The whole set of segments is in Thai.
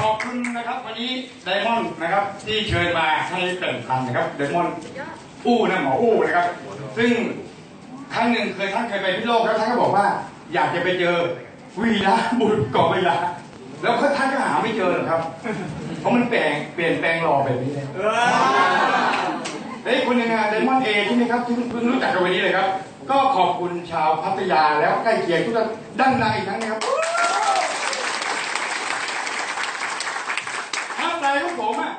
ขอบคุณนะครับวันนี้ไดมอนด์นะครับที่เชิญมาให้เป็นพันนะครับไดมอนด์อู้นะหมออู้นะครับ ซึ่งครั้งหนึ่งเคยท่านเคยไปพิโลกแล้วท่านก็บอกว่า อยากจะไปเจอวีระบุตรกาะวีระแล้วท่านก็หาไม่เจอหรอกครับ เพราะมันแปลงเปลี่ยนแปลงรอแบบนี้เลยแล้วอีกคนหนึงอะไดมอนด์เอใช่ไหมครับที่เพิ่งรู้จักกันวันนี้เลยครับ ก็ขอบคุณชาวพัทยาแล้วใกล้เคียงทุกท่านดังดังอีกครั้งนะครับ อะไรของผมอะ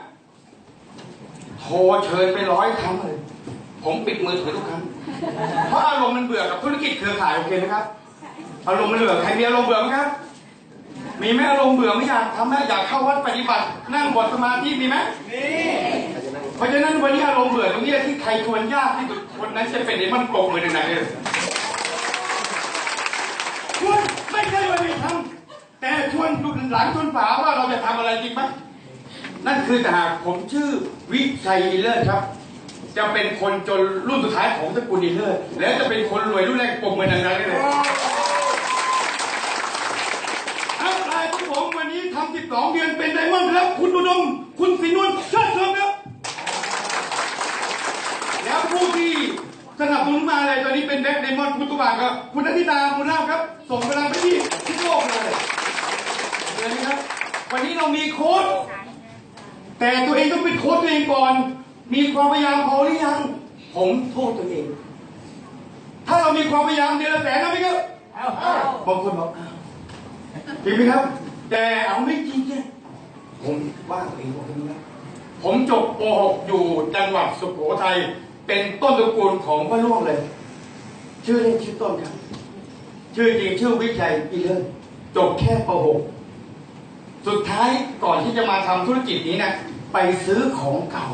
โทรเชิญไปร้อยครั้งเลย ผมปิดมือถือทุกครั้ง เพราะอารมณ์มันเบื่อกับธุรกิจเครือข่ายโอเคไหมครับ อารมณ์มันเบื่อใครมีอารมณ์เบื่อไหมครับ มีไหมอารมณ์เบื่อไม่อยากทำไหมอยากเข้าวัดปฏิบัติ นั่งบทสมาธิมีไหมมีเพราะฉะนั้นวันนี้อารมณ์เบื่อตรงนี้ที่ใครชวนยากที่สุดคนนั้นจะเป็นไอ้มันกลมมือหนึ่งไหนเลยชวนไม่ใช่ว่าไม่ทำแต่ชวนดูหลังชวนฝาว่าเราจะทำอะไรจริงไหม นั่นคือแต่หากผมชื่อวิชัยอินเลิศครับ จะเป็นคนจนรุ่นสุดท้ายของตระกูลอินเลิศแล้วจะเป็นคนรวยรุ่นแรกปมเงินดังๆได้เลยเอาลายของผมวันนี้ทำ12 เดือนเป็นไดมอนด์ครับ คุณอุดม คุณสินวนเชิญชมครับ แล้วผู้ที่สนับสนุนมาเลยตอนนี้เป็นแบ็คไดมอนด์คุณตุบาครับ คุณนัทิตาคุณเล่าครับ ส่งพลังไปที่ที่โลกเลยเชิญนะครับ วันนี้เรามีโค้ด แต่ตัวเองต้องเป็นโค้ชตัวเองก่อน มีความพยายามพอหรือยัง ผมโทษตัวเอง ถ้าเรามีความพยายามเดือนละแสนนะพี่ครับบางคนบอกอ้าวจริงไหมครับ แต่เอาไม่จริงเนี่ยผมว่าตัวเองบอกตรงนี้นะผมจบป .6 อยู่จังหวัดสุโขทัยเป็นต้นตระกูลของพระล่วงเลย ชื่อเล่นชื่อต้นครับ ชื่อจริงชื่อวิชัยอีเลิศจบแค่ป .6 สุดท้ายก่อนที่จะมาทำธุรกิจนี้นะ ไปซื้อของเก่า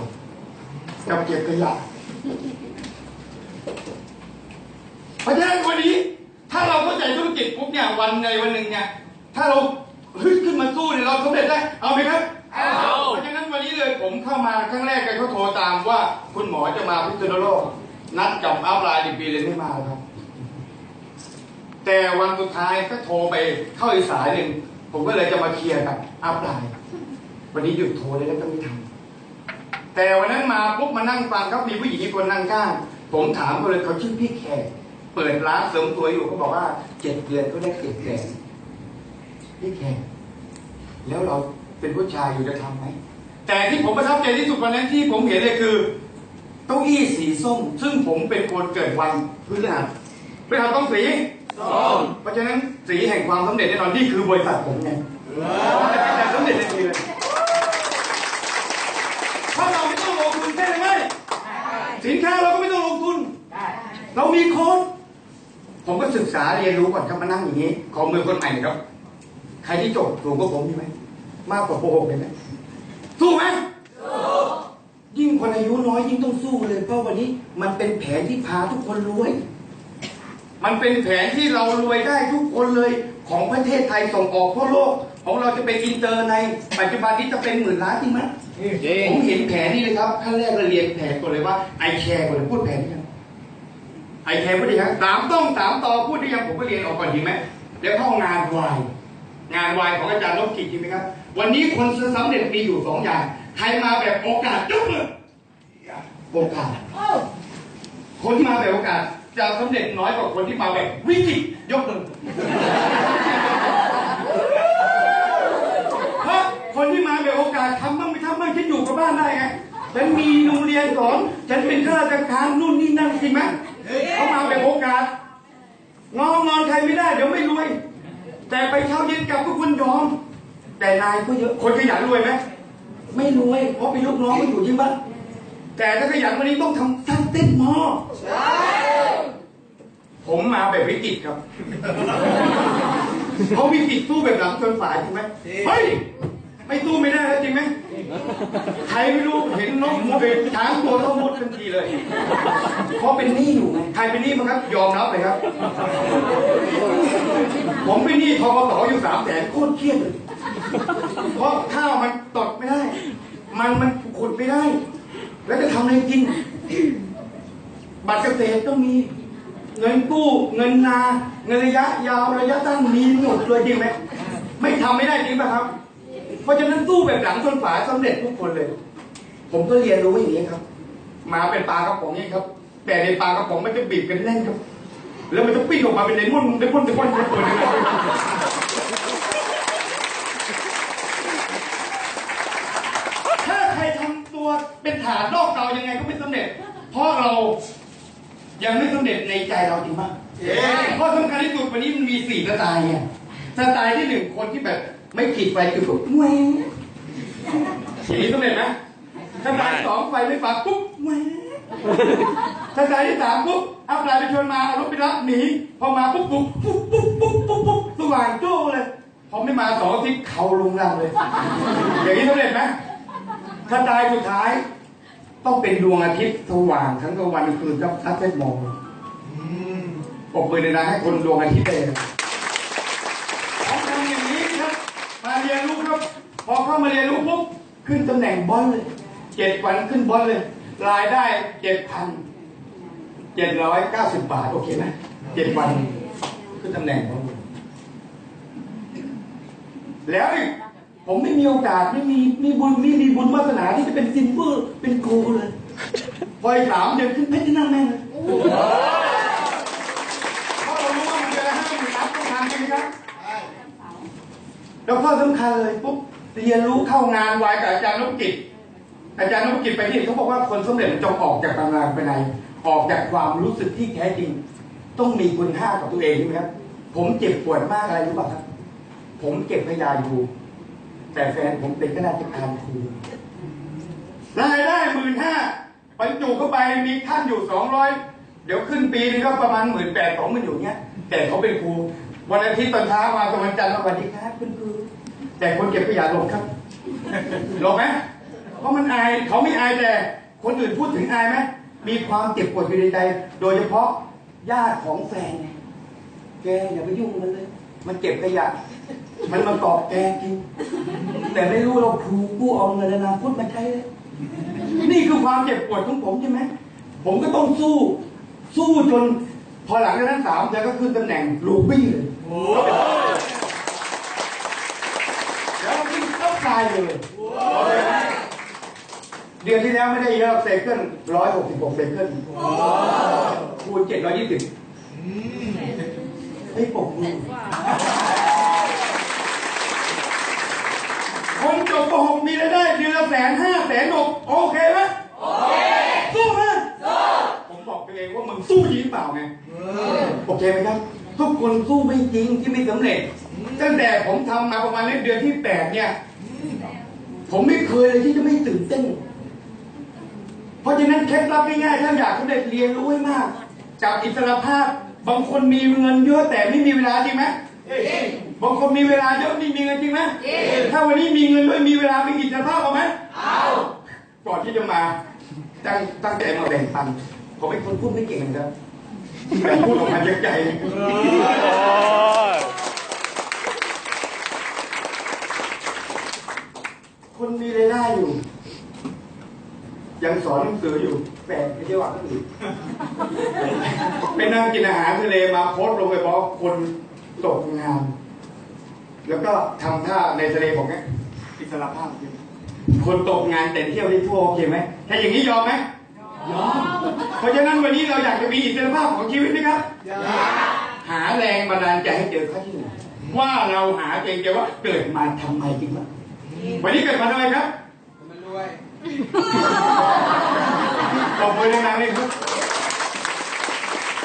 กับเก็บขยะเพราะฉะนั้นวันนี้ ถ้าเราเข้าใจธุรกิจปุ๊บเนี่ยวันในวันหนึ่งเนี่ยถ้าเราฮึดขึ้นมาสู้เนี่ยเราสำเร็จได้เอาไหมครับเอาเพราะฉะนั้นวันนี้เลยผมเข้ามาครั้งแรกเลยเขาโทรตามว่า คุณหมอจะมาพิษณุโลกนัดกับอัพไลน์ดีปีเลยไม่มาครับ แต่วันสุดท้ายก็โทรไปเข้าอีกสายหนึ่งผมก็เลยจะมาเคลียร์กับอัพไลน์ วันนี้หยุดโทรเลยแล้วก็ไม่ทำแต่วันนั้นมาปุ๊บมานั่งฟังครับมีผู้หญิงอีกคนนั่งข้างผมถามเขาเลยเขาชื่อพี่แขกเปิดร้านเสริมสวยอยู่เขาบอกว่าเจ็ดเดือนเขาได้เจ็ดแสนพี่แขกแล้วเราเป็นผู้ชายอยู่จะทำไหมแต่ที่ผมประทับใจที่สุดวันนั้นที่ผมเห็นเลยคือเก้าอี้สีส้ม ซึ่งผมเป็นคนเกิดวันพฤหัสพฤหัสต้องสีเพราะฉะนั้นสีแห่งความสำเร็จแน่นอนนี่คือบริษัทผมไงแต่สำเร็จทันทีเลยถ้าเราไม่ต้องลงทุนใช่ไหม สินค้าเราก็ไม่ต้องลงทุน เรามีโค้ดผมก็ศึกษาเรียนรู้ก่อนครับมานั่งอย่างนี้ ขอมือคนใหม่หน่อยครับ ใครที่จบสูงกว่าผมมีไหมมากกว่าโปรหกเลยไหมสู้ไหมยิ่งคนอายุน้อยยิ่งต้องสู้เลยเพราะวันนี้ มันเป็นแผนที่พาทุกคนรวย มันเป็นแผนที่เรารวยได้ทุกคนเลย ของประเทศไทยส่งออกทั่วโลก ของเราจะเป็นอินเตอร์ในปัจจุบันนี้จะเป็นหมื่นล้านจริงไหมผมเห็นแผนนี้เลยครับขั้นแรกเราเรียนแผนก่อนเลยว่าไอแชร์ก่อนเลยพูดแผนนี้กันไอแชร์พูดดีครับสามต้องสามต่อพูดได้ยังผมก็เรียนออกก่อนดีไหมเดี๋ยวเข้างานวายงานวายของอาจารย์ลบกิจจริงไหมครับ วันนี้คนสำเร็จมีอยู่สองอย่างใครมาแบบโอกาสยกมือโอกาสคนที่มาแบบโอกาส จะสำเร็จน้อยกว่าคนที่มาแบบวิกฤตยกมือเพราะคนที่มาแบบโอกาสทำบ้างไม่ทำบ้างฉันอยู่กับบ้านได้ไงฉันมีโรงเรียนสอนฉันเป็นข้าราชการนู่นนี่นั่นจริงไหมเขามาแบบโอกาสงองนอนใครไม่ได้เดี๋ยวไม่รวย แต่ไปเช้าเย็นกลับทุกคนยอม แต่นายก็เยอะคนขยันรวยไหมไม่รวยเพราะเป็นลูกน้องก็อยู่จริงปะแต่ถ้าขยันวันนี้ต้องทำทั้งเต้นหมอ ผมมาแบบวิกฤตครับเขาวิกฤตสู้แบบหลังชนฝายจริงไหมเฮ้ยไม่สู้ไม่ได้แล้วจริงไหมใครไม่รู้เห็นนกมุดเลยช้างตัวเท่ามุดทันทีเลยเพราะเป็นหนี้อยู่ไงใครเป็นหนี้มั้งครับ ยอมรับเลยครับ ผมเป็นหนี้ทกสอยู่สามแสนโคตรเครียดเลยเพราะข้าวมันตดไม่ได้ มันมันขุดไม่ได้ แล้วจะทำอะไรกิน บัตรเกษตรต้องมี เงินกู้เงินนา เงินระยะยาวระยะสั้นมีหมดเลยจริงไหมไม่ทำไม่ได้จริงป่ะครับ เพราะฉะนั้นสู้แบบหลังชนฝาสำเร็จทุกคนเลย ผมก็เรียนรู้อย่างนี้ครับ มาเป็นปลากระป๋องนี่ครับ แต่ในปลากระป๋องมันจะบีบกันแน่นครับ แล้วมันจะปิ้งออกมาเป็นเลมอนเลมอนเลมอนเลมอนเลยถ้าใครทำตัวเป็นฐานนอกเตายังไงก็ไม่สำเร็จ เพราะเรา ยังไม่สำเร็จในใจเราจริงมั้ยเพราะสำคัญที่สุดวันนี้มันมีสี่สไตล์ไงสไตล์ที่หนึ่งคนที่แบบไม่ขีดไฟคือแบบแหวงอย่างนี้สำเร็จไหมสไตล์ที่สองไฟไม่ฟ้าปุ๊บแหวงถ้าใจที่สามปุ๊บเอาปลายไปชวนมาเอารถไปรับหนีพอมาปุ๊บปุ๊บปุ๊บปุ๊บปุ๊บปุ๊บปุ๊บสว่างโจ้เลยพอไม่มาสองอาทิตย์เขาลงรังเลย อย่างนี้สำเร็จไหมถ้าตายสุดท้าย ต้องเป็นดวงอาทิตย์สว่างทั้งกลางวันกลางคืนครับทัดเส้นมองปกมือในนะให้คนดวงอาทิตย์เลยเขาทำอย่างนี้ครับ มาเรียนรู้ครับ พอเข้ามาเรียนรู้ปุ๊บขึ้นตำแหน่งบอลเลยเจ็ดวันขึ้นบอลเลย รายได้เจ็ดพันเจ็ดร้อยเก้าสิบบาท โอเคไหมเจ็ดวัน ขึ้นตำแหน่งบอลเลยแล้วอีก ผมไม่มีโอกาสไม่มีมีบุญไมีมีบุญวาสนาที่จะเป็นซินเวอร์เป็นโกลเลยพออีกสามเดือนขึ้นเพชรนั่งแม่งเลยเพราะเรารู้ว่ามันเดือนละห้าหมื่นอัพต้องทำใช่ไหมครับแล้วข้อสำคัญเลยปุ๊บเรียนรู้เข้างานวายกับอาจารย์นพกิจ อาจารย์นพกิจไปที่เขาบอกว่าคนสำเร็จมันจงออกจากตำราไปในออกจากความรู้สึกที่แท้จริง ต้องมีคุณค่ากับตัวเองใช่ไหมครับผมเจ็บปวดมากอะไรรู้ป่ะครับ ผมเก็บพยาอยู่ แต่แฟนผมเป็นข้าราชการครูรายได้หมื่นห้าบรรจุเข้าไปมีขั้นอยู่สองร้อยเดี๋ยวขึ้นปีนึงก็ประมาณหมื่นแปดสองหมื่นอยู่เนี้ย แต่เขาเป็นครูวันอาทิตย์ตอนเช้ามาตอนวันจันทร์มาสวัสดีครับคุณครูแต่คนเก็บขยะลงครับลงไหมเพราะมันอายเขาไม่อายแต่ คนอื่นพูดถึงอายไหมมีความเจ็บปวดอยู่ในใจ โดยเฉพาะญาติของแฟนแกอย่าไปยุ่งมันเลย มันเก็บขยะ มันมาตอบแกกิน แต่ไม่รู้เราครูกู้เอาเงินอนาคตมาใช้เลยนี่คือความเจ็บปวดของผมใช่ไหม ผมก็ต้องสู้ สู้จน พอหลังจากนั้นสามเดือนก็ขึ้นตำแหน่งลูบี้เลยแล้วขึ้นต้องกายเลย เดือนที่แล้วไม่ได้เยอะเซเคิลร้อยหกสิบหกเซเคิลคูณเจ็ดร้อยยี่สิบไม่ปกมือคน จบปหกมีรายได้เดือนละแสนห้าแสนหกโอเคไหมโอเคสู้ไหมสู้ผมบอกไปเองว่ามึงสู้จริงเปล่าไงโอเคไหมครับ ทุกคนสู้ไม่จริงที่ไม่สำเร็จ ตั้งแต่ผมทำมาประมาณเดือนที่แปดเนี่ย ผมไม่เคยเลยที่จะไม่ตื่นเต้น เพราะฉะนั้นเคล็ดลับง่ายๆถ้าอยากสำเร็จเรียนรู้ให้มาก จากอิสรภาพบางคนมีเงินเยอะแต่ไม่มีเวลาจริงไหม บางคนมีเวลาเยอะไม่มีเงินจริงไหมถ้าวันนี้มีเงินด้วยมีเวลามีอิสรภาพเอาไหมเอาก่อนที่จะมาตั้งตั้งใจมาแบ่งปันผมเป็นคนพูดไม่เก่งนะครับแต่พูดออกมาจากใจคนมีรายได้อยู่ ยังสอนหนังสืออยู่แปลกไม่ใช่ว่าคนอื่นไปนั่งกินอาหารทะเลมาโพสต์ลงไปบอกว่าคนตกงาน แล้วก็ทำท่าในทะเลบอกไงอิสระภาพจริงคนตกงานแต่เที่ยวได้ทั่วโอเคไหมถ้าอย่างนี้ยอมไหมยอมเพราะฉะนั้นวันนี้เราอยากจะมีอิสรภาพของชีวิตไหมครับหาแรงบันดาลใจให้เจอข้อที่หนึ่งว่าเราหาเองเจอว่าเกิดมาทำไมจริงวะวันนี้เกิดมาทำไมครับมันรวยตบมือดังๆเลยครับ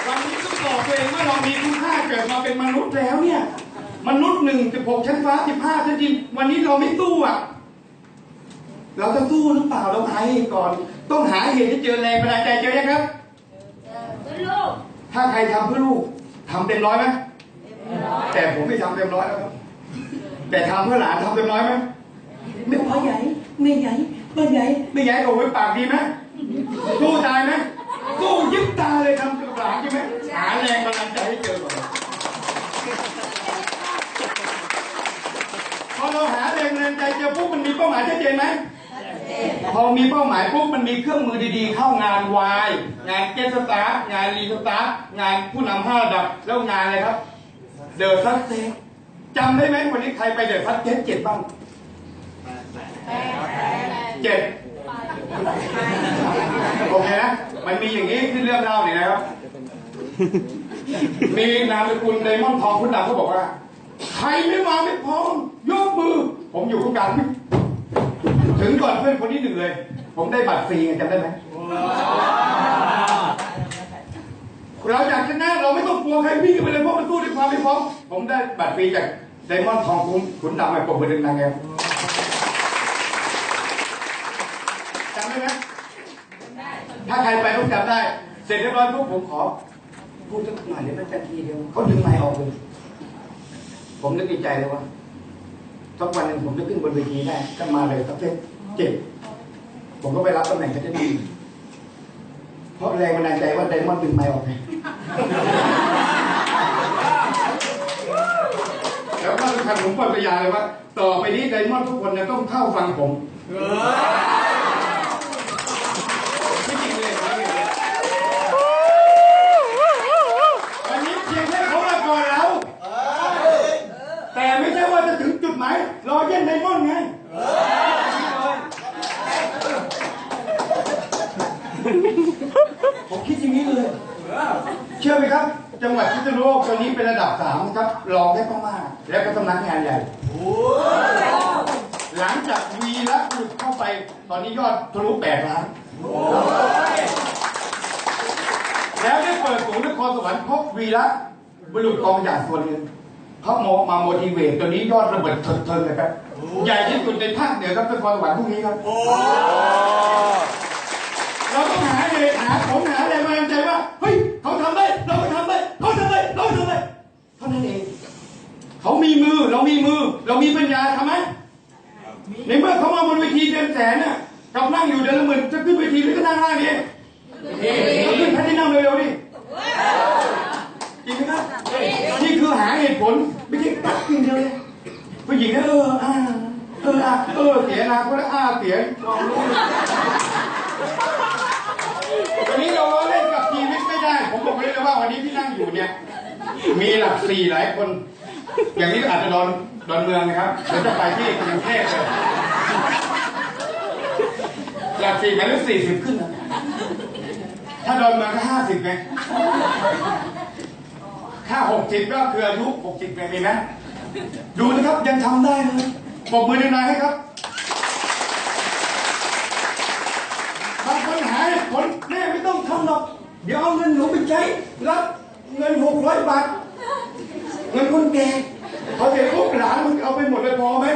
วันนี้ต้องบอกตัวเองว่าเรามีคุณค่าเกิดมาเป็นมนุษย์แล้วเนี่ย มนุษย์หนึ่งสิบหกชั้นฟ้าสิบห้าชั้นดินวันนี้เราไม่สู้อะ เราจะสู้หรือเปล่าเราหาเหตุก่อน ต้องหาเหตุที่เจอแรงบันดาลใจเจอยังครับลูกถ้าใครทำเพื่อลูกทำเต็มร้อยไหมแต่ผมไม่ทำเต็มร้อยแล้วครับแต่ทำเพื่อหลานทำเต็มร้อยไหมไม่พอใหญ่ไม่ใหญ่ไม่ใหญ่ไม่ใหญ่โอ้ยปากดีไหมสู้ตายไหมสู้ยิบตาเลยทำกับหลานใช่ไหมหาแรงบันดาลใจให้เจอก่อนพอเราหาแรงบันดาลใจเจอปุ๊บมันมีเป้าหมายชัดเจน ไหมพอมีเป้าหมายปุ๊บมันมีเครื่องมือดีๆ เข้างานวายงานเกสตาร์งานรีสตาร์งานผู้นำห้าระดับแล้วงานอะไรครับ เดอะซัสเซจำได้ไหมวันนี้ใครไปเดอะซัสเซเจ็ดบ้างเจ็ดโอเคนะมันมีอย่างนี้ที่เรื่องเล่าเนี่ยนะครับ มีนามสกุลไดมอนทองคุณดำเขาบอกว่า ใครไม่มาไม่พร้อมยกมือ ผมอยู่ข้างกาง ถึงก่อนเพื่อนคนที่หนึ่งเลย ผมได้บัตรฟรีไงจำได้ไหมเราอยากชนะเราไม่ต้องกลัวใครวิ่งไปเลยเพราะมันสู้ด้วยความไม่พร้อมผมได้บัตรฟรีจากไดมอนด์ทองคุณขุนดำไปปรบมือดังๆไงจำได้ไหมถ้าใครไปต้องจำได้ เสร็จเรียบร้อยปุ๊บผมขอ พูดสักหน่อยเดี๋ยวมันจะทีเดียวเขาดึงไม้ออกเลยผมนึกในใจเลยว่า สักวันหนึ่งผมจะขึ้นบนเวทีได้ก็มาเลยสักเส้นเจ็บผมก็ไปรับตำแหน่งก็จะดี เพราะแรงบันดาลใจว่าไดมอนด์ดึงไม้ออกไงแล้วก็สำคัญผมปฏิญาเลยว่า ต่อไปนี้ไดมอนด์ทุกคนจะต้องเข้าฟังผมจริงเลยไม่จริงเลย วันนี้เพียงแค่เขามาก่อนเรา แต่ไม่ใช่ว่าจะถึงจุดหมาย รอเย็นไดมอนด์ไงผมคิดอย่างนี้เลย เชื่อไหมครับ จังหวัดพิษณุโลกตอนนี้เป็นระดับสามนะครับรองแค่พม่าและก็สำนักงานใหญ่ หลังจากวีและหลุดเข้าไป ตอนนี้ยอดทะลุแปดล้านแล้วได้เปิดศูนย์นครสวรรค์พบวีระบุรุษกองหยาดส่วนหนึ่ง เขาโมมาโมดิเวตตัวนี้ยอดระเบิดเถิดเทิงเลยครับใหญ่ที่สุดในภาคเหนือครับนครสวรรค์พวกนี้ครับเราต้องหาเลยหาผมหาแรงบันดาลใจว่าเฮ้ยเขาทำได้เราก็ทำได้เขาทำได้เราก็ทำได้เท่านั้นเองเขามีมือเรามีมือ เรามีปัญญาทำไหมในเมื่อเขามาบนเวทีเดือนแสนน่ะกับนั่งอยู่เดือนละหมื่นจะขึ้นเวทีหรือก็นั่งล่างนี่เราขึ้นแพทที่นั่งเร็วๆดิจ ริงไหมครับนี่คือหาเหตุผลไม่ใช่ตัดอย่งเดียวเลยผู้หญิงนะเอออ่าเอออะเออเสียนาคนละอ้าเสียลองรู้วันนี้เราเล่นกับชีวิตไม่ได้ ผมบอกเลยว่าวันนี้ที่นั่งอยู่เนี่ย มีหลักสี่หลายคน อย่างนี้ก็อาจจะโดนโดนเมืองนะครับเดี๋ยวจะไปที่กรุงเทพเลยหลักสี่หมายเลขสี่สิบขึ้นนะถ้าโดนเมืองก็ห้าสิบไง ถ้าหกสิบก็คืออายุหกสิบไงมีไหมดูนะครับยังทำได้เลยปรบมือหน่อยๆให้ครับบางคนหาเหตุผลแม่ไม่ต้องทำหรอกเดี๋ยวเอาเงินหนูไปใช้รับเงินหกร้อยบาทเงินคนแก่พอเสร็จปุ๊บหลานมึงเอาไปหมดเลยพอไหม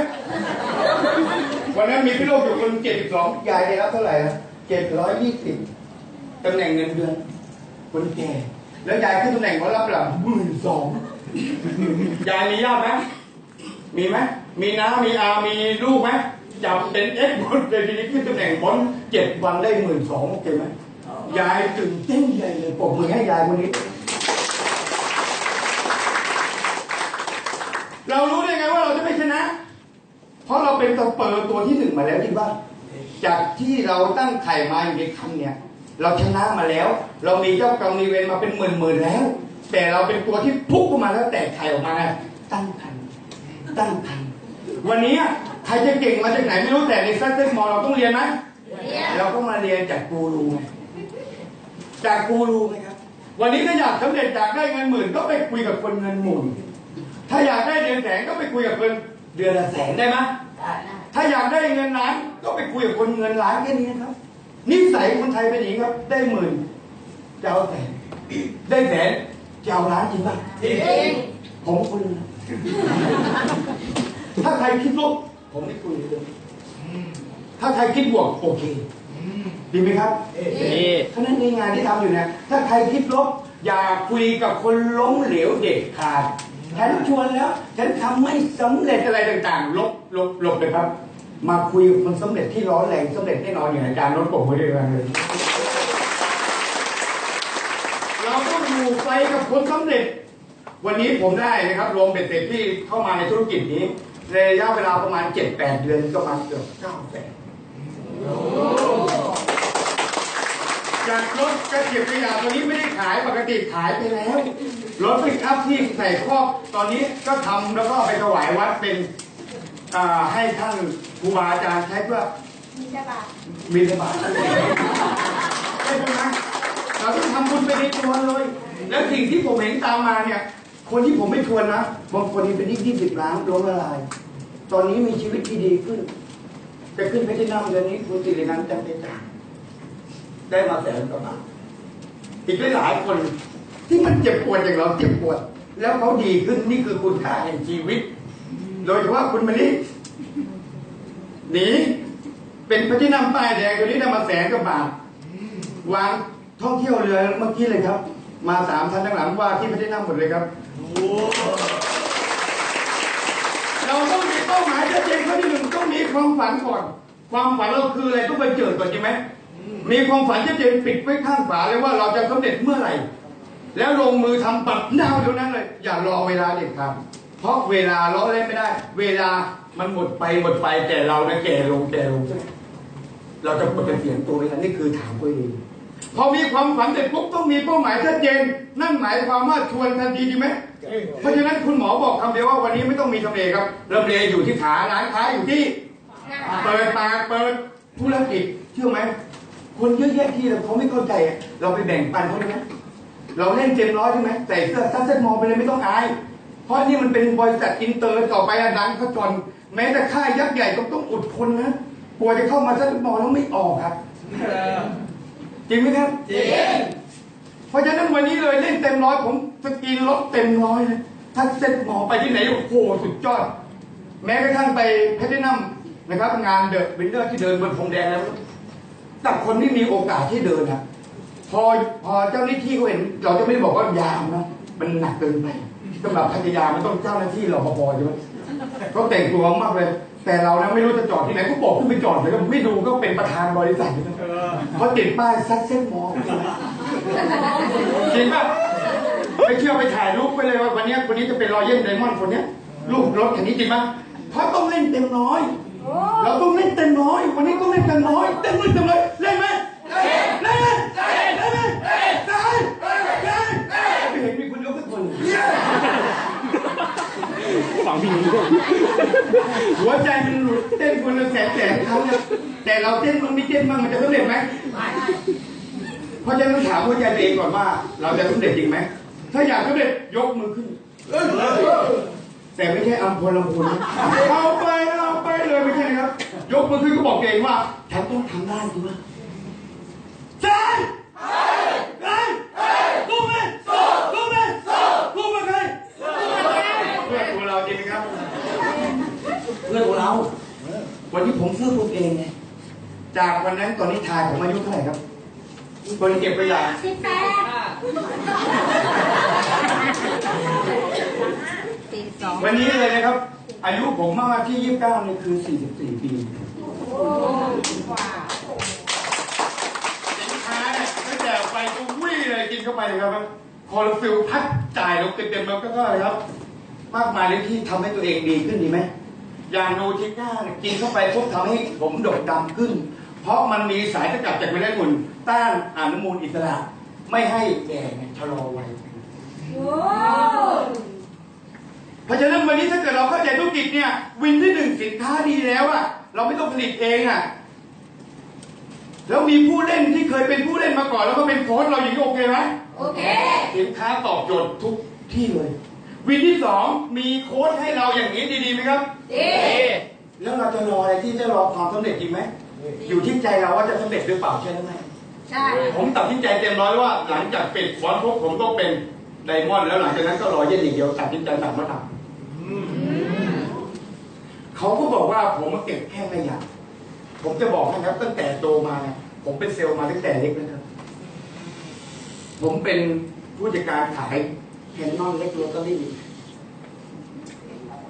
วันนั้นมีพี่โลกอยู่คนเจ็ดสิบสองยายได้รับเท่าไหร่นะเจ็ดร้อยยี่สิบตำแหน่งเงินเดือนคนแก่ แล้วยายขึ้นตำแหน่งเขารับหลังหมื่นสองยายมีญาติไหมมีไหมมีน้ามีอา มีลูกไหมจับเป็นเอ็กซ์บนเลยทีนี้ขึ้นตำแหน่งบนเจ็ดวันได้หมื่นสองโอเคไหมยายตื่นเต้นใหญ่เลยปรบมือให้ยายคนนี้ เรารู้ได้ไงว่าเราจะไม่ชนะ เพราะเราเป็นตัวเปิดตัวที่หนึ่งมาแล้วจริงป่ะจากที่เราตั้งไข่มาอยู่ในคำเนี่ย เราชนะมาแล้ว เรามีเจ้ากรรมนายเวรมาเป็นหมื่นหมื่นๆแล้ว แต่เราเป็นตัวที่พุกขึ้นมาแล้วแตกไข่ออกมาไงตั้งคันตั้งคันวันนี้ใครจะเก่งมาจากไหนไม่รู้แต่ในซัตเตอร์มอลเราต้องเรียนไหมเราก็มาเรียนจากกูรูไงจากกูรูไงครับ วันนี้ถ้าอยากสำเร็จอยากได้เงินหมื่นก็ไปคุยกับคนเงินหมื่นถ้าอยากได้เดือนแสนก็ไปคุยกับคนเดือนละแสนได้ไหมถ้าอยากได้เงินล้านก็ไปคุยกับคนเงินล้านแค่นี้นะครับ นิสัยคนไทยเป็นอย่างนี้ครับ ได้หมื่นจะเอาแสนได้แสนจะเอาล้านจริงป่ะผมคุณนะถ้าใครคิดลบผมไม่คุยเลยถ้าใครคิดบวกโอเคดีไหมครับดีเพราะฉะนั้นในงานที่ทำอยู่เนี่ยถ้าใครคิดลบอย่าคุยกับคนล้มเหลวเด็ดขาดฉันชวนแล้ว ฉันทำไม่สำเร็จอะไรต่างๆ ลบลบลบเลยครับ มาคุยกับคนสำเร็จที่ร้อนแรงสำเร็จแน่นอนอย่างอาจารย์รถปกมือด้วยกันเลยเราต้องอยู่ไปกับคนสำเร็จ วันนี้ผมได้นะครับ รวมเบ็ดเสร็จที่เข้ามาในธุรกิจนี้ ในระยะเวลาประมาณ 7-8 เดือนก็มาเกือบ9แสนจากรถกระเก็บขยะตัวนี้ไม่ได้ขายปกติขายไปแล้ว รถปิกอัพที่ใส่ครอบตอนนี้ก็ทำแล้วก็ไปถวายวัดเป็น ให้ท่านครูบาอาจารย์ใช้เพื่อมีใช่ปะบินบาตใช่ไหมเราต้องทำบุญไปในตัวเลย แล้วสิ่งที่ผมเห็นตามมาเนี่ย คนที่ผมไม่ชวนนะบางคนนี่เป็นหนี้ยี่สิบล้านล้มละลาย ตอนนี้มีชีวิตที่ดีขึ้น จะขึ้นไปที่นั่งเดือนนี้คุณสิรินันท์จันเตจางได้มาแสนกว่าบาทอีกหลายๆคนที่มันเจ็บปวดอย่างเราเจ็บปวด แล้วเขาดีขึ้นนี่คือคุณค่าแห่งชีวิต โดยเฉพาะคุณมณีหนีเป็นพระที่นั่งป้ายแดงตัวนี้ได้มาแสนกว่าบาทวางท่องเที่ยวเรือเมื่อกี้เลยครับ มาสามท่านทั้งหลังว่าที่พระที่นั่งหมดเลยครับเราต้องมีเป้าหมายชัดเจนข้อที่หนึ่งต้องมีความฝันก่อน ความฝันเราคืออะไรต้องไปเจิดก่อนใช่ไหมมีความฝันชัดเจนปิดไว้ข้างฝาเลยว่าเราจะสำเร็จเมื่อไหร่ แล้วลงมือทำปัดดาเดี๋ยวนั้นเลย อย่ารอเวลาเด็ดขาด เพราะเวลาล้อเล่นไม่ได้ เวลามันหมดไปหมดไปแต่เราเนี่ยแก่ลงแก่ลงใช่ไหมเราจะปลดเกษียณตัวเองนี่คือถามตัวเองพอมีความฝันเสร็จปุ๊บต้องมีเป้าหมายชัดเจน นั่นหมายความว่าชวนทันทีดีไหมเพราะฉะนั้นคุณหมอบอกคำเดียวว่าวันนี้ไม่ต้องมีทำเลครับทำเลอยู่ที่ขาร้านค้าอยู่ที่ เปิดปากเปิดธุรกิจเชื่อไหมคนเยอะแยะที่เขาไม่เข้าใจอะเราไปแบ่งปันเขาได้ไหมเราเล่นเจมร้อยใช่ไหมใส่เสื้อซัสเซ็ตมอลไปเลยไม่ต้องอาย เพราะนี่มันเป็นบริษัทอินเตอร์ต่อไปอะดังเขาจนแม้แต่ค่ายยักษ์ใหญ่ก็ต้องอดทนนะกลัวจะเข้ามาซัสเซ็ตมอลแล้วไม่ออกครับ จริงไหมครับจริงเพราะฉะนั้นวันนี้เลยเล่นเต็มร้อยผมสกรีนรถเต็มร้อยเลยถ้าเซ็ตหมอไปที่ไหนโอ้โหสุดยอด แม้กระทั่งไปแพทตินัมนะครับ งานเดอะวินเดอร์ที่เดินบนพรมแดงแล้วแต่คนที่มีโอกาสที่เดินนะพอพอเจ้าหน้าที่เขาเห็น เราจะไม่บอกว่ายาวนะมันหนักเกินไป สำหรับพัทยามันต้องเจ้าหน้าที่รปภใช่ไหมเขาแต่งตัวมากเลย แต่เรานะไม่รู้จะจอดที่ไหนก็บอกขึ้นไปจอดเลยก็ไม่ดูก็เป็นประธานบริษัทอยู่นะเขาติดป้ายซัดเส้นมองจริงป่ะไม่เชื่อไปถ่ายรูปไปเลยว่าวันนี้คนนี้จะเป็นรอยเย็นไดมอนด์คนเนี้ยรูปรถคันนี้จริงป่ะเพราะต้องเล่นเต็มร้อยโอ้เราต้องเล่นเต็มร้อยวันนี้ต้องเล่นเต็มร้อยเต็มเลยเต็มเลยเล่นไหมเล่นไหมเล่นไหมเล่นได้เล่นไม่เห็นมีคนยกสักคน ฟังพี่นี้ด้วยหัวใจมันหลุดเต้นคนละแสนแสนครั้งเนี่ยแต่เราเต้นมันไม่เต้นบ้างมันจะสำเร็จไหมเพราะฉะนั้นถามหัวใจตัวเองก่อนว่า เราจะสำเร็จจริงไหมถ้าอยากสำเร็จยกมือขึ้นแต่ไม่ใช่อัมพลลำพูนะเอาไปเอาไปเลยไม่ใช่นะครับ ยกมือขึ้นก็บอกเองว่าฉันต้องทำได้จริงไหมใช่สู้ไหมสู้ไหมสู้มาใครเพื่อตัวเราจริงไหมครับ เพื่อตั วเราวันนี้ผมซื้อตัวเองไงจากวันนั้นตอนนี้ทายผมอายุเท่าไหร่ครับคนเก็บตัวอย่างสิบแปดสี่สองวันนี้เลยนะครับ อายุผมเมื่อวันที่29นี่คือ44ปีโอ้ว้าวสินค้าเนี่ยตั้งแต่ไปก็วิ่งเลยกินเข้าไปเลยครับคอร์ฟิลพัดจ่ายลงเต็มๆแล้วก็ก็อะไรครับ มากมายเลยที่ทำให้ตัวเองดีขึ้นดีไหมอ ย่างโนทิก้าเนี่ยกินเข้าไปปุ๊บทำให้ผมดกดำขึ้น เพราะมันมีสายสกัดจากเมล็ดหุ่นต้านอนุมูลอิสระ ไม่ให้แก่เนี่ยชะลอวัยโอ้เพราะฉะนั้นวันนี้ถ้าเกิดเราเข้าใจธุรกิจเนี่ย วินที่หนึ่งสินค้าดีแล้วอะเราไม่ต้องผลิตเองอะแล้วมีผู้เล่นที่เคยเป็นผู้เล่นมาก่อนแล้วก็เป็นโค้ชเราอย่างนี้โอเคไหมโอเคสินค้าตอบโจทย์ทุกที่เลย วินที่สองมีโค้ชให้เราอย่างนี้ดีๆไหมครับดีแล้วเราจะรออะไรที่จะรอความสำเร็จจริงไหม อยู่ที่ใจเราว่าจะสำเร็จหรือเปล่าใช่ไหมใช่ ผมตัดสินใจเต็มร้อยว่าหลังจากปิดฟอนต์พวกผมต้องเป็นไดมอนด์แล้วหลังจากนั้นก็รอเย็นอย่างเดียวตัดสินใจตัดมาทำเขาก็บอกว่าผมมาเก็บแค่ไม่อยากผมจะบอกให้นะครับตั้งแต่โตมาเนี่ยผมเป็นเซลล์มาตั้งแต่เล็กนะครับ ผมเป็นผู้จัดการขาย แคนนอนเล็กโรตารี่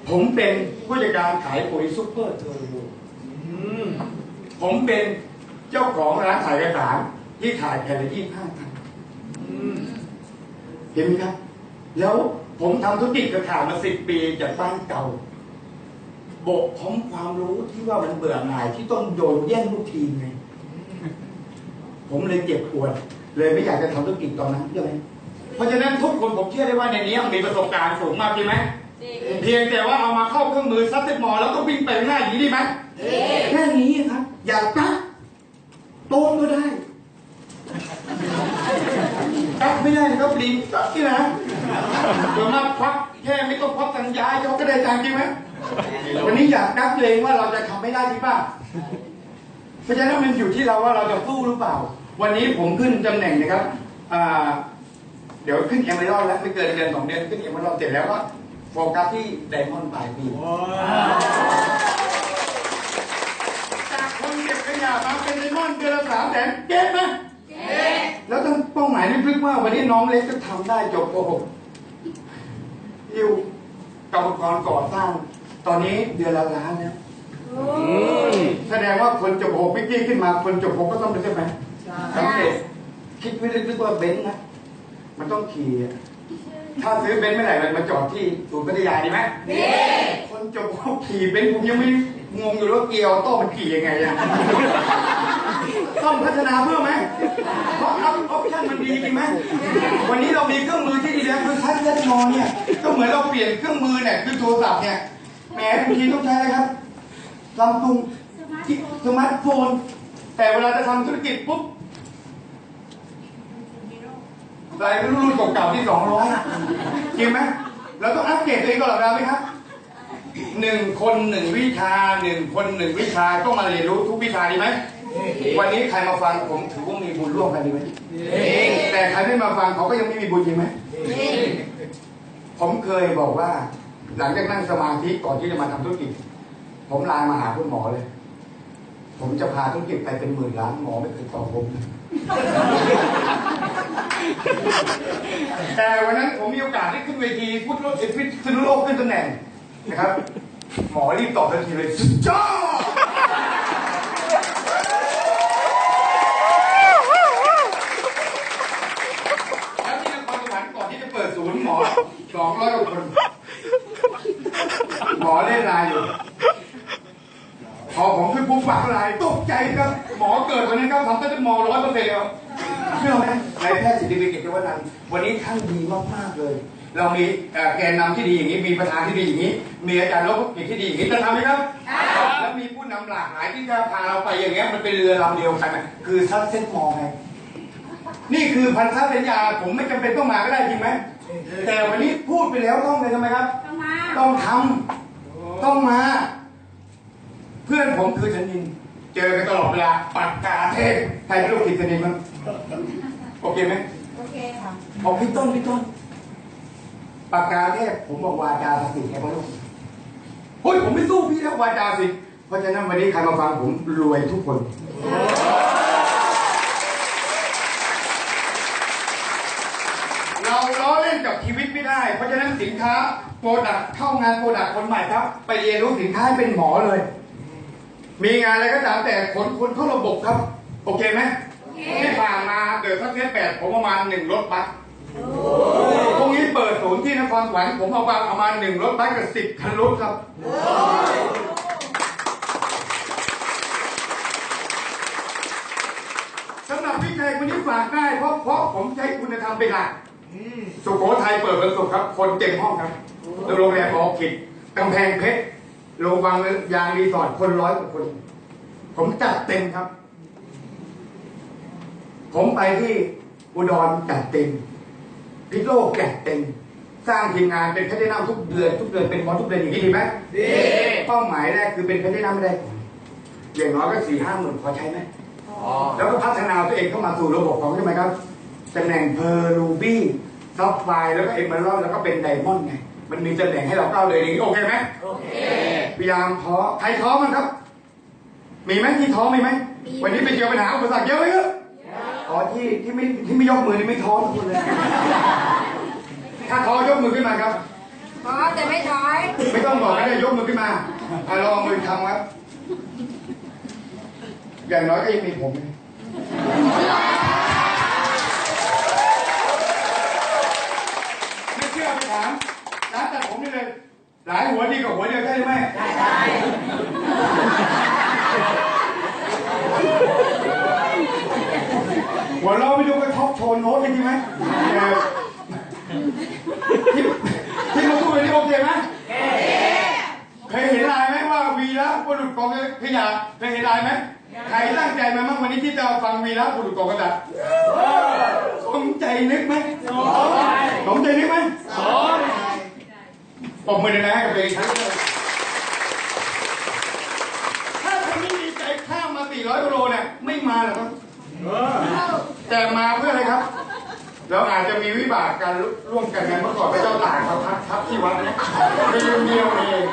ผมเป็นผู้จัดการขายปุ๋ยซุปเปอร์เทอร์โบผมเป็นเจ้าของร้านขายเอกสารที่ขายแผ่นละยี่ห้าพันเห็นไหมครับ แล้วผมทำธุรกิจกระถางมาสิบปีจากบ้านเก่า บกพร้อมความรู้ที่ว่ามันเบื่อหน่ายที่ต้องโดนแย่งลูกทีมไง ผมเลยเจ็บปวด เลยไม่อยากจะทำธุรกิจตอนนั้นใช่ไหม เพราะฉะนั้นทุกคนผมเชื่อได้ว่าในนี้มีประสบการณ์สูงมากใช่ไหมดีเพียงแต่ว่าเอามาเข้าเครื่องมือซัดเต็มหมอแล้วก็วิ่งไปข้างหน้าอย่างนี้ดีไหมแค่นี้ครับ อยากตักโต้นก็ได้ตักไม่ได้นะครับลิงตักที่นะเดี๋ยวมาควักแค่ไม่ต้องควักตังค์ย้ายเขาก็ได้ตังค์จริงไหมวันนี้อยากนับเลงว่าเราจะทำไม่ได้จริงป่ะเพราะฉะนั้นมันอยู่ที่เราว่าเราจะสู้หรือเปล่า วันนี้ผมขึ้นตำแหน่งนะครับอ่า เดี๋ยวขึ้นเอเมอรัลแล้วไม่เกินเดือนสองเดือนขึ้นเอเมอรัลเสร็จแล้วก็โฟกัสที่ไดมอนด์ปลายปีจากคนเก็บขยะมาเป็นไดมอนด์เดือนละสามแสนเก็บไหมเก็บแล้วตั้งเป้าหมายลึกๆว่าวันนี้น้องเล็กจะทำได้จบโอ้โหยิวกรรมกรก่อสร้าง ตอนนี้เดือนละล้านแล้วแสดงว่าคนจบหกพิกี้ขึ้นมาคนจบหกก็ต้องเป็นใช่ไหมสำเร็จคิดไว้ลึกๆว่าเบนซ์นะ มันต้องขี่อะถ้าซื้อเบนซ์ไม่ไหร่มันมาจอดที่ศูนย์พัทยาดีไหมดีคนจบเขาขี่เบนซ์ผมยังไม่งงอยู่เลยว่าเกียร์ออโต้มันขี่ยังไงอะต้องพัฒนาเพิ่มไหมเพราะออปชั่นมันดีจริงไหมวันนี้เรามีเครื่องมือที่ดีแล้วคือทัชเลสมอเนี่ยก็เหมือนเราเปลี่ยนเครื่องมือเนี่ยคือโทรศัพท์เนี่ยแหมบางทีต้องใช้อะไรครับลำตุงสมาร์ทโฟนแต่เวลาจะทำธุรกิจปุ๊บ อะไรก็รุ่นเก่าๆที่สองร้อยจริงไหมเราต้องอัปเกรดตัวเองตลอดเวลาไหมครับหนึ่งคนหนึ่งวิชาหนึ่งคนหนึ่งวิชาต้องมาเรียนรู้ทุกวิชาดีไหมวันนี้ใครมาฟังผมถือว่ามีบุญร่วมกันดีไหมแต่ใครไม่มาฟังเขาก็ยังไม่มีบุญจริงไหมผมเคยบอกว่า หลังจากนั่งสมาธิก่อนที่จะมาทำธุรกิจ ผมไลน์มาหาคุณหมอเลย ผมจะพาธุรกิจไปเป็นหมื่นล้านหมอไม่เคยตอบผมเลย แต่วันนั้นผมมีโอกาสได้ขึ้นเวทีพุทธโลกพิษณุโลกขึ้นตำแหน่งนะครับ หมอรีบตอบทันทีเลยสุดยอดแล้วที่นครสวรรค์ก่อนที่จะเปิดศูนย์หมอสองร้อยกว่าคน หมอเล่นลน์อยู่พอผมขึ้นปุ๊บฝากไลน์ตกใจครับ หมอเกิดวันนั้นครับทำตั้งแต่มร้อยเปอร์เซ็นต์แล้ว ชื่อไหมนายแพทย์สิทธิวิกิตเจวนันท์วันนี้ท่านดีมากๆเลย เรามีเอ่อแกนนำที่ดีอย่างนี้ มีประธานที่ดีอย่างนี้ มีอาจารย์ลบกิจที่ดีอย่างนี้จะทำไหมครับแล้วมีผู้นำหลากหลายที่จะพาเราไปอย่างเงี้ยมันเป็นเรือลำเดียวกันนะคือซัดเซ็ตมองไงนี่คือพันธสัญญาผมไม่จำเป็นต้องมาก็ได้จริงไหมแต่วันนี้พูดไปแล้วต้องเลยทำไมครับ ต้องมาต้องทำต้องมา เพื่อนผมคือชนิน เจอกันตลอดเวลาปัดกาเทพใครเป็นลูกศิษย์ชนินมั้งโอ เคไหมโอเคค่ะบอกพี่ต้นพี่ต้นปากกาเทพผมบอกวาจาศักดิ์สิทธิ์แค่พระลูกเฮ้ยผมไม่สู้พี่แล้ววาจาสิเพราะฉะนั้นวันนี้ใครมาฟังผมรวยทุกคนเราล้อเล่นกับชีวิตไม่ได้ เพราะฉะนั้นสินค้าโปรดักเข้างานโปรดักคนใหม่ครับ ไปเรียนรู้สินค้าให้เป็นหมอเลย มีงานอะไรก็ตามแต่ขนคนเข้าระบบครับ โอเคไหม ที่ผ่านมาเดือดทักเทสแปดผมประมาณหนึ่งรถบัสพรุ่งนี้เปิดศูนย์ที่นครสวรรค์ผมเอาบางประมาณหนึ่งรถบัสกับสิบคันรถครับสำหรับพี่ชัยคนนี้ฝากได้เพราะเพราะผมใช้คุณธรรมเป็นหลักสุโขทัยเปิดวันศุกร์ครับ คนเต็มห้องครับโรงแรมออคิดกำแพงเพชรโรงวังยางรีสอร์ทคนร้อยกว่าคน ผมจัดเต็มครับ ผมไปที่อุดรจัดเต็มพิษโลกจัดเต็มสร้างทีมงานเป็นแพทย์น้ำทุกเดือนทุกเดือนเป็นหมอทุกเดือนอย่างนี้ดีไหมดีเป้าหมายแรกคือเป็นแพทย์น้ำไม่ได้ผลอย่างน้อยก็สี่ห้าหมื่นพอใช้ไหมแล้วก็พัฒนาตัวเองเข้ามาสู่ระบบของใช่ไหมครับตำแหน่งเพอร์รูบี้ซับไฟแล้วก็เอมเมอรัลแล้วก็เป็นไดมอนด์ไงมันมีตำแหน่งให้เราก้าวเลยอย่างนี้โอเคไหมโอเคพยายามท้อใครท้อมั้งครับ มีไหมที่ท้อมีไหมวันนี้ไปเจอปัญหาอุปสรรคเยอะไหมครับ อ๋อที่ที่ไม่ที่ไม่ยกมือนี่ไม่ท้อทุกคนเลย ถ้าท้อยกมือขึ้นมาครับพอแต่ไม่ถอยไม่ต้องบอกก็ได้ยกมือขึ้นมาอะลองมือทำครับ อย่างน้อยก็ยังมีผมไงไม่เชื่อไปถามร้านตัดผมนี่เลย หลายหัวดีกว่าหัวเดียวใช่หรือไม่ วัวเราไปดูกระท็อโชว์โน้ตใช่ไหมที่ที่มาสู้ไปนี่โอเคไหมเคยเห็นลายไหมว่าวีระบุรุษกองขยะเคยเห็นลายไหมใครตั้งใจมาบ้างวันนี้ที่จะฟังวีระบุรุษกองกัะสนใจนึกไหมสนใจนึกไหมปมมือเนะให้กับตัเอด้งเดีถ้าคนนี้มีใจข้ามมา 400กิโลเนี่ยไม่มาหรอก มาเพื่ออะไรครับ เราอาจจะมีวิบากการร่วมกันไงเมื่อก่อนพระเจ้าตากเขาทับทับที่วัดนะคืนเดียวเอง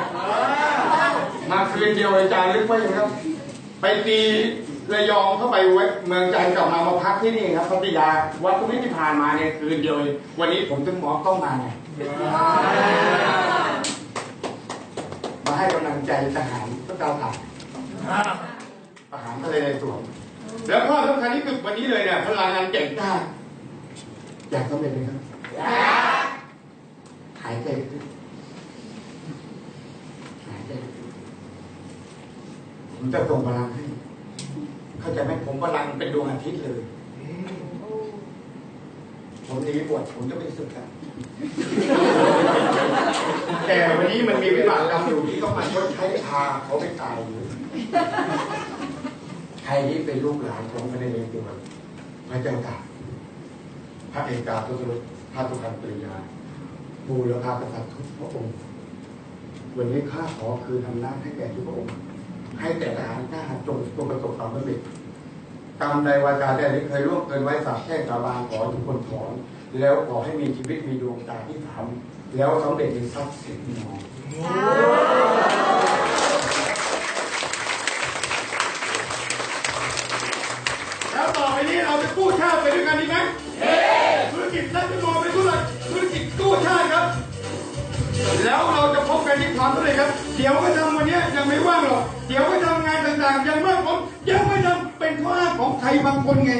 มาคืนเดียวอาจารย์ลึกไว้ยังครับ ไปตีระยองเข้าไปไว้เมืองจันทร์กลับมามาพักที่นี่ครับพัทยาวัดตรงนี้ที่ผ่านมาเนี่ยคืนเดียววันนี้ผมถึงหมอต้องมาไงมาให้กำลังใจทหารพระเจ้าตากทหารทะเลในสวน แล้วข้อสำคัญที่สุดวันนี้เลยเนี่ยพลังงานเก่งกล้าอยากสำเร็จไหมครับหายใจลึกๆหายใจลึกๆผมจะส่งพลังให้ เข้าใจไหมผมพลังเป็นดวงอาทิตย์เลย ผมหนีบวชผมจะไม่สึกครับแต่วันนี้มันมีวิบากกรรมอยู่ที่ต้องมาชดใช้พาเขาไปตายอยู่ใค รที่เป็นลูกหลานของพระเนรตัวพระเจ้าตากพระเอกาทุสรุพระทุกันปริยาบูรพากษัตริย์ทุกพระองค์ วันนี้ข้าขอคืนอำนาจให้แก่ทุกพระองค์ ให้แต่ทหารกล้าจงจงประสบความสำเร็จกรรมใดวาจาใดที่เคยร่วมเกินไว้สาบแช่งสาบานขอทุกคนถอน แล้วขอให้มีชีวิตมีดวงตาที่ถามแล้วสำเร็จในทรัพย์สินนอง แล้วต่อไปนี้ เราจะกู้ชาติไปด้วยกันดีไหมธุรกิจนั่นจะมองเป็นธุรกิจธุรกิจกู้ชาติครับ แล้วเราจะพบกันที่ความสำเร็จครับ เดี๋ยวก็ทำวันนี้ยังไม่ว่างหรอก เดี๋ยวก็ทำงานต่างๆ ยังไม่ผมยังไม่ทำเป็นข้ออ้างของใครบางคนไง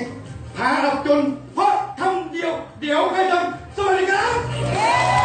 พาเราจน เพราะทำเดียว เดี๋ยวก็ทำสวัสดีครับ